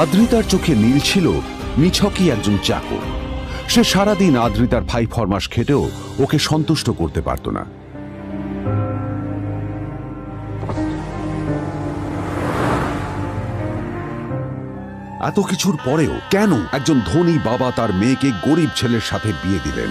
আদ্রিতার চোখে নীল ছিল নিছকই একজন চাকর। সে সারাদিন আদ্রিতার ভাই ফরমাস খেটেও ওকে সন্তুষ্ট করতে পারত না। এত কিছুর পরেও কেন একজন ধনী বাবা তার মেয়েকে গরিব ছেলের সাথে বিয়ে দিলেন?